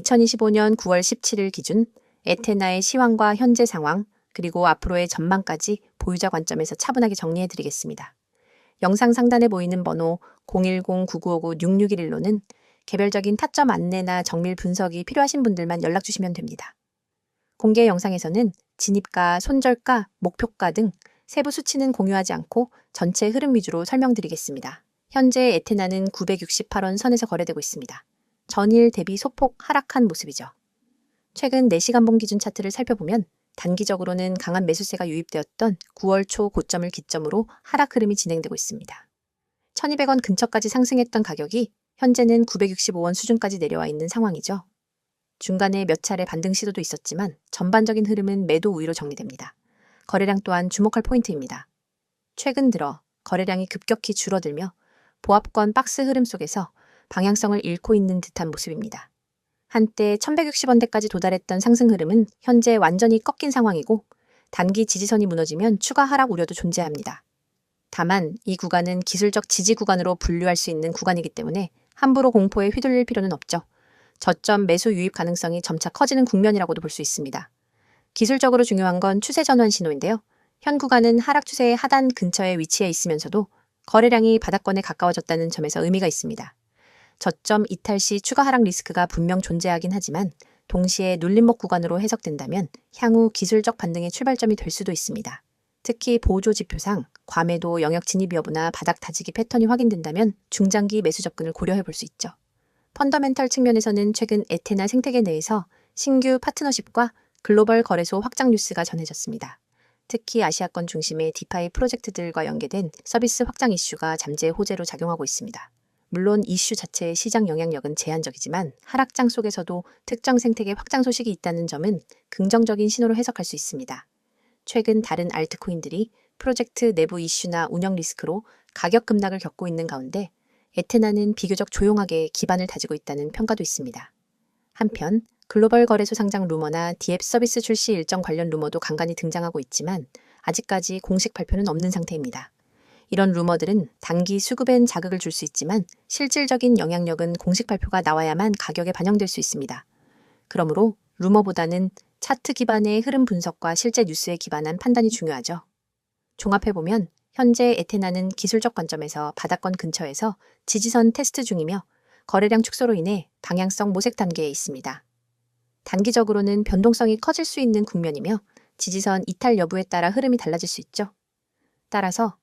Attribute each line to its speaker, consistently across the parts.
Speaker 1: 2025년 9월 17일 기준 에테나의 시황과 현재 상황, 그리고 앞으로의 전망까지 보유자 관점에서 차분하게 정리해 드리겠습니다. 영상 상단에 보이는 번호 010-9959-6611로는 개별적인 타점 안내나 정밀 분석이 필요하신 분들만 연락 주시면 됩니다. 공개 영상에서는 진입가, 손절가, 목표가 등 세부 수치는 공유하지 않고 전체 흐름 위주로 설명드리겠습니다. 현재 에테나는 968원 선에서 거래되고 있습니다. 전일 대비 소폭 하락한 모습이죠. 최근 4시간 봉 기준 차트를 살펴보면 단기적으로는 강한 매수세가 유입되었던 9월 초 고점을 기점으로 하락 흐름이 진행되고 있습니다. 1200원 근처까지 상승했던 가격이 현재는 965원 수준까지 내려와 있는 상황이죠. 중간에 몇 차례 반등 시도도 있었지만 전반적인 흐름은 매도 우위로 정리됩니다. 거래량 또한 주목할 포인트입니다. 최근 들어 거래량이 급격히 줄어들며 보합권 박스 흐름 속에서 방향성을 잃고 있는 듯한 모습입니다. 한때 1160원대까지 도달했던 상승 흐름은 현재 완전히 꺾인 상황이고 단기 지지선이 무너지면 추가 하락 우려도 존재합니다. 다만 이 구간은 기술적 지지 구간으로 분류할 수 있는 구간이기 때문에 함부로 공포에 휘둘릴 필요는 없죠. 저점 매수 유입 가능성이 점차 커지는 국면이라고도 볼 수 있습니다. 기술적으로 중요한 건 추세 전환 신호인데요. 현 구간은 하락 추세의 하단 근처에 위치해 있으면서도 거래량이 바닥권에 가까워졌다는 점에서 의미가 있습니다. 저점 이탈 시 추가 하락 리스크가 분명 존재하긴 하지만 동시에 눌림목 구간으로 해석된다면 향후 기술적 반등의 출발점이 될 수도 있습니다. 특히 보조 지표상 과매도 영역 진입 여부나 바닥 다지기 패턴이 확인된다면 중장기 매수 접근을 고려해 볼 수 있죠. 펀더멘털 측면에서는 최근 에테나 생태계 내에서 신규 파트너십과 글로벌 거래소 확장 뉴스가 전해졌습니다. 특히 아시아권 중심의 디파이 프로젝트들과 연계된 서비스 확장 이슈가 잠재 호재로 작용하고 있습니다. 물론 이슈 자체의 시장 영향력은 제한적이지만 하락장 속에서도 특정 생태계 확장 소식이 있다는 점은 긍정적인 신호로 해석할 수 있습니다. 최근 다른 알트코인들이 프로젝트 내부 이슈나 운영 리스크로 가격 급락을 겪고 있는 가운데 에테나는 비교적 조용하게 기반을 다지고 있다는 평가도 있습니다. 한편 글로벌 거래소 상장 루머나 디앱 서비스 출시 일정 관련 루머도 간간히 등장하고 있지만 아직까지 공식 발표는 없는 상태입니다. 이런 루머들은 단기 수급엔 자극을 줄 수 있지만 실질적인 영향력은 공식 발표가 나와야만 가격에 반영될 수 있습니다. 그러므로 루머보다는 차트 기반의 흐름 분석과 실제 뉴스에 기반한 판단이 중요하죠. 종합해보면 현재 에테나는 기술적 관점에서 바닥권 근처에서 지지선 테스트 중이며 거래량 축소로 인해 방향성 모색 단계에 있습니다. 단기적으로는 변동성이 커질 수 있는 국면이며 지지선 이탈 여부에 따라 흐름이 달라질 수 있죠. 따라서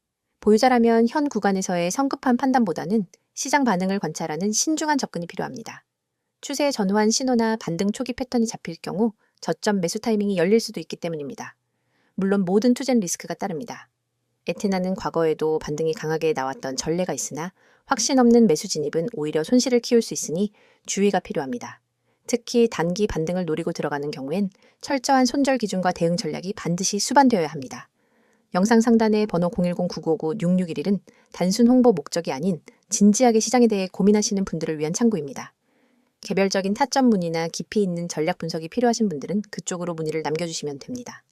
Speaker 1: 보유자라면 현 구간에서의 성급한 판단보다는 시장 반응을 관찰하는 신중한 접근이 필요합니다. 추세 전환 신호나 반등 초기 패턴이 잡힐 경우 저점 매수 타이밍이 열릴 수도 있기 때문입니다. 물론 모든 투자는 리스크가 따릅니다. 에테나는 과거에도 반등이 강하게 나왔던 전례가 있으나 확신 없는 매수 진입은 오히려 손실을 키울 수 있으니 주의가 필요합니다. 특히 단기 반등을 노리고 들어가는 경우엔 철저한 손절 기준과 대응 전략이 반드시 수반되어야 합니다. 영상 상단의 번호 010-9959-6611은 단순 홍보 목적이 아닌 진지하게 시장에 대해 고민하시는 분들을 위한 창구입니다. 개별적인 타점 문의나 깊이 있는 전략 분석이 필요하신 분들은 그쪽으로 문의를 남겨주시면 됩니다.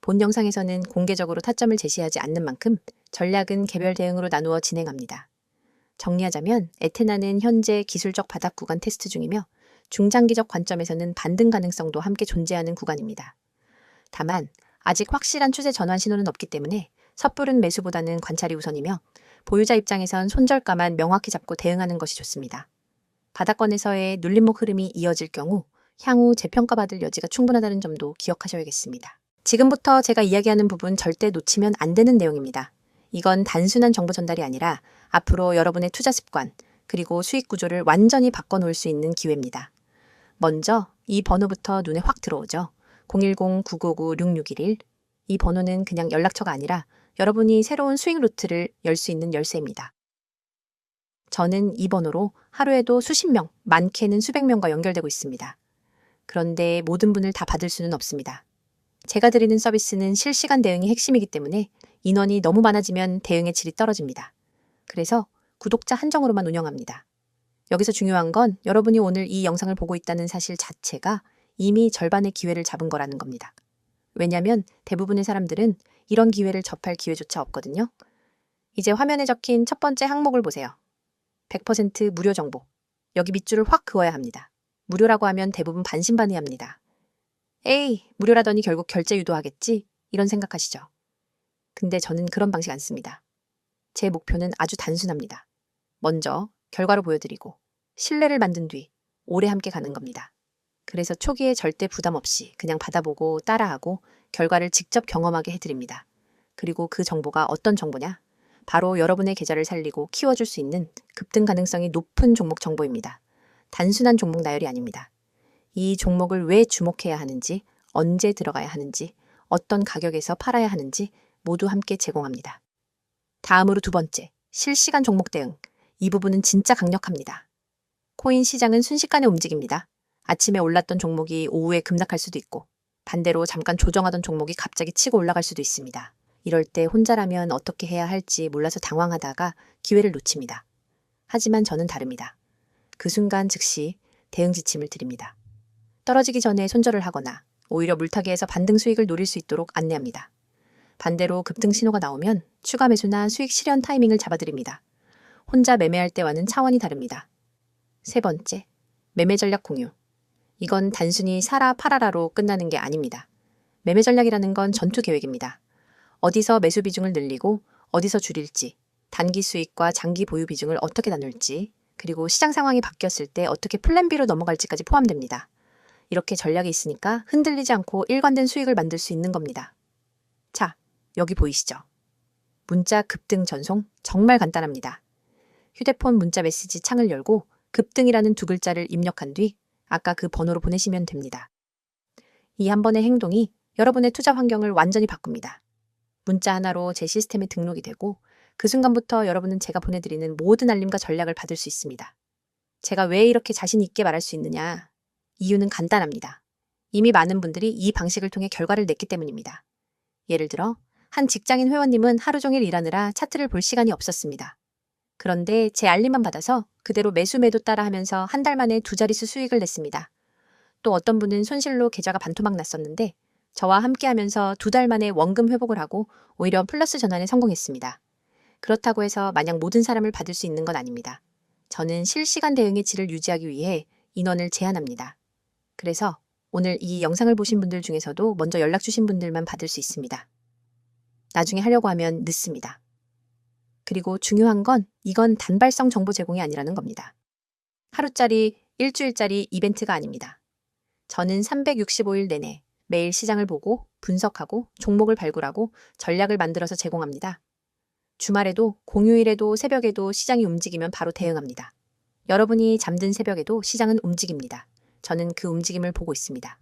Speaker 1: 본 영상에서는 공개적으로 타점을 제시하지 않는 만큼 전략은 개별 대응으로 나누어 진행합니다. 정리하자면 에테나는 현재 기술적 바닥 구간 테스트 중이며 중장기적 관점에서는 반등 가능성도 함께 존재하는 구간입니다. 다만 아직 확실한 추세 전환 신호는 없기 때문에 섣부른 매수보다는 관찰이 우선이며 보유자 입장에선 손절가만 명확히 잡고 대응하는 것이 좋습니다. 바닥권에서의 눌림목 흐름이 이어질 경우 향후 재평가받을 여지가 충분하다는 점도 기억하셔야겠습니다. 지금부터 제가 이야기하는 부분 절대 놓치면 안 되는 내용입니다. 이건 단순한 정보 전달이 아니라 앞으로 여러분의 투자 습관, 그리고 수익 구조를 완전히 바꿔놓을 수 있는 기회입니다. 먼저 이 번호부터 눈에 확 들어오죠. 010-959-6611. 이 번호는 그냥 연락처가 아니라 여러분이 새로운 수익 루트를 열 수 있는 열쇠입니다. 저는 이 번호로 하루에도 수십 명, 많게는 수백 명과 연결되고 있습니다. 그런데 모든 분을 다 받을 수는 없습니다. 제가 드리는 서비스는 실시간 대응이 핵심이기 때문에 인원이 너무 많아지면 대응의 질이 떨어집니다. 그래서 구독자 한정으로만 운영합니다. 여기서 중요한 건 여러분이 오늘 이 영상을 보고 있다는 사실 자체가 이미 절반의 기회를 잡은 거라는 겁니다. 왜냐하면 대부분의 사람들은 이런 기회를 접할 기회조차 없거든요. 이제 화면에 적힌 첫 번째 항목을 보세요. 100% 무료 정보. 여기 밑줄을 확 그어야 합니다. 무료라고 하면 대부분 반신반의합니다. 에이, 무료라더니 결국 결제 유도하겠지? 이런 생각하시죠. 근데 저는 그런 방식 안 씁니다. 제 목표는 아주 단순합니다. 먼저 결과로 보여드리고 신뢰를 만든 뒤 오래 함께 가는 겁니다. 그래서 초기에 절대 부담 없이 그냥 받아보고 따라하고 결과를 직접 경험하게 해드립니다. 그리고 그 정보가 어떤 정보냐? 바로 여러분의 계좌를 살리고 키워줄 수 있는 급등 가능성이 높은 종목 정보입니다. 단순한 종목 나열이 아닙니다. 이 종목을 왜 주목해야 하는지, 언제 들어가야 하는지, 어떤 가격에서 팔아야 하는지 모두 함께 제공합니다. 다음으로 두 번째, 실시간 종목 대응. 이 부분은 진짜 강력합니다. 코인 시장은 순식간에 움직입니다. 아침에 올랐던 종목이 오후에 급락할 수도 있고, 반대로 잠깐 조정하던 종목이 갑자기 치고 올라갈 수도 있습니다. 이럴 때 혼자라면 어떻게 해야 할지 몰라서 당황하다가 기회를 놓칩니다. 하지만 저는 다릅니다. 그 순간 즉시 대응 지침을 드립니다. 떨어지기 전에 손절을 하거나 오히려 물타기에서 반등 수익을 노릴 수 있도록 안내합니다. 반대로 급등 신호가 나오면 추가 매수나 수익 실현 타이밍을 잡아드립니다. 혼자 매매할 때와는 차원이 다릅니다. 세 번째, 매매 전략 공유. 이건 단순히 사라 팔아라로 끝나는 게 아닙니다. 매매 전략이라는 건 전투 계획입니다. 어디서 매수 비중을 늘리고 어디서 줄일지, 단기 수익과 장기 보유 비중을 어떻게 나눌지, 그리고 시장 상황이 바뀌었을 때 어떻게 플랜 B로 넘어갈지까지 포함됩니다. 이렇게 전략이 있으니까 흔들리지 않고 일관된 수익을 만들 수 있는 겁니다. 자, 여기 보이시죠? 문자 급등 전송 정말 간단합니다. 휴대폰 문자 메시지 창을 열고 급등이라는 두 글자를 입력한 뒤 아까 그 번호로 보내시면 됩니다. 이 한 번의 행동이 여러분의 투자 환경을 완전히 바꿉니다. 문자 하나로 제 시스템에 등록이 되고 그 순간부터 여러분은 제가 보내드리는 모든 알림과 전략을 받을 수 있습니다. 제가 왜 이렇게 자신 있게 말할 수 있느냐? 이유는 간단합니다. 이미 많은 분들이 이 방식을 통해 결과를 냈기 때문입니다. 예를 들어, 한 직장인 회원님은 하루 종일 일하느라 차트를 볼 시간이 없었습니다. 그런데 제 알림만 받아서 그대로 매수 매도 따라 하면서 한 달 만에 두 자릿수 수익을 냈습니다. 또 어떤 분은 손실로 계좌가 반토막 났었는데 저와 함께 하면서 두 달 만에 원금 회복을 하고 오히려 플러스 전환에 성공했습니다. 그렇다고 해서 마냥 모든 사람을 받을 수 있는 건 아닙니다. 저는 실시간 대응의 질을 유지하기 위해 인원을 제한합니다. 그래서 오늘 이 영상을 보신 분들 중에서도 먼저 연락 주신 분들만 받을 수 있습니다. 나중에 하려고 하면 늦습니다. 그리고 중요한 건 이건 단발성 정보 제공이 아니라는 겁니다. 하루짜리, 일주일짜리 이벤트가 아닙니다. 저는 365일 내내 매일 시장을 보고 분석하고 종목을 발굴하고 전략을 만들어서 제공합니다. 주말에도 공휴일에도 새벽에도 시장이 움직이면 바로 대응합니다. 여러분이 잠든 새벽에도 시장은 움직입니다. 저는 그 움직임을 보고 있습니다.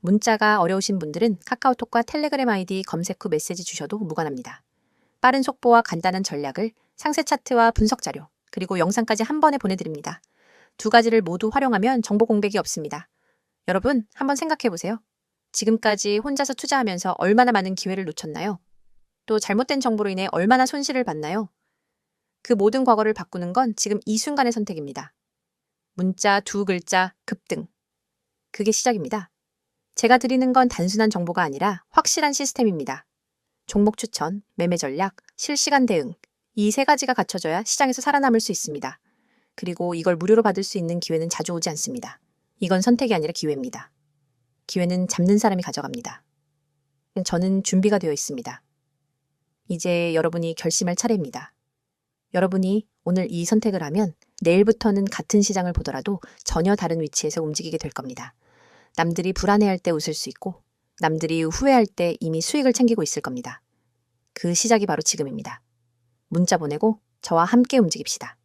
Speaker 1: 문자가 어려우신 분들은 카카오톡과 텔레그램 아이디 검색 후 메시지 주셔도 무관합니다. 빠른 속보와 간단한 전략을 상세 차트와 분석 자료, 그리고 영상까지 한 번에 보내드립니다. 두 가지를 모두 활용하면 정보 공백이 없습니다. 여러분, 한번 생각해 보세요. 지금까지 혼자서 투자하면서 얼마나 많은 기회를 놓쳤나요? 또 잘못된 정보로 인해 얼마나 손실을 봤나요? 그 모든 과거를 바꾸는 건 지금 이 순간의 선택입니다. 문자 두 글자 급등. 그게 시작입니다. 제가 드리는 건 단순한 정보가 아니라 확실한 시스템입니다. 종목 추천, 매매 전략, 실시간 대응. 이 세 가지가 갖춰져야 시장에서 살아남을 수 있습니다. 그리고 이걸 무료로 받을 수 있는 기회는 자주 오지 않습니다. 이건 선택이 아니라 기회입니다. 기회는 잡는 사람이 가져갑니다. 저는 준비가 되어 있습니다. 이제 여러분이 결심할 차례입니다. 여러분이 오늘 이 선택을 하면 내일부터는 같은 시장을 보더라도 전혀 다른 위치에서 움직이게 될 겁니다. 남들이 불안해할 때 웃을 수 있고 남들이 후회할 때 이미 수익을 챙기고 있을 겁니다. 그 시작이 바로 지금입니다. 문자 보내고 저와 함께 움직입시다.